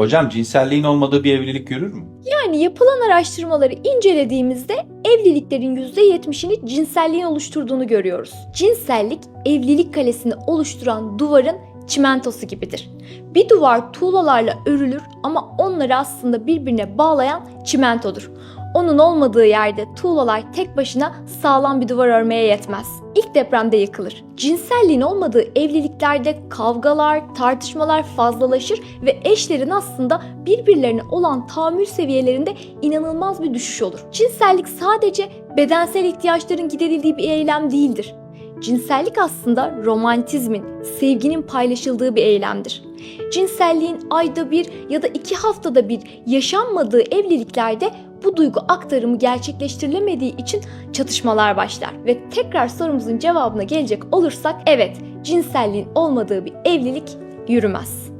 Hocam cinselliğin olmadığı bir evlilik yürür mü? Yani yapılan araştırmaları incelediğimizde evliliklerin %70'ini cinselliğin oluşturduğunu görüyoruz. Cinsellik evlilik kalesini oluşturan duvarın çimentosu gibidir. Bir duvar tuğlalarla örülür ama onları aslında birbirine bağlayan çimentodur. Onun olmadığı yerde tuğlalar tek başına sağlam bir duvar örmeye yetmez. İlk depremde yıkılır. Cinselliğin olmadığı evliliklerde kavgalar, tartışmalar fazlalaşır ve eşlerin aslında birbirlerine olan tahammül seviyelerinde inanılmaz bir düşüş olur. Cinsellik sadece bedensel ihtiyaçların giderildiği bir eylem değildir. Cinsellik aslında romantizmin, sevginin paylaşıldığı bir eylemdir. Cinselliğin ayda bir ya da iki haftada bir yaşanmadığı evliliklerde bu duygu aktarımı gerçekleştirilemediği için çatışmalar başlar. Ve tekrar sorumuzun cevabına gelecek olursak evet cinselliğin olmadığı bir evlilik yürümez.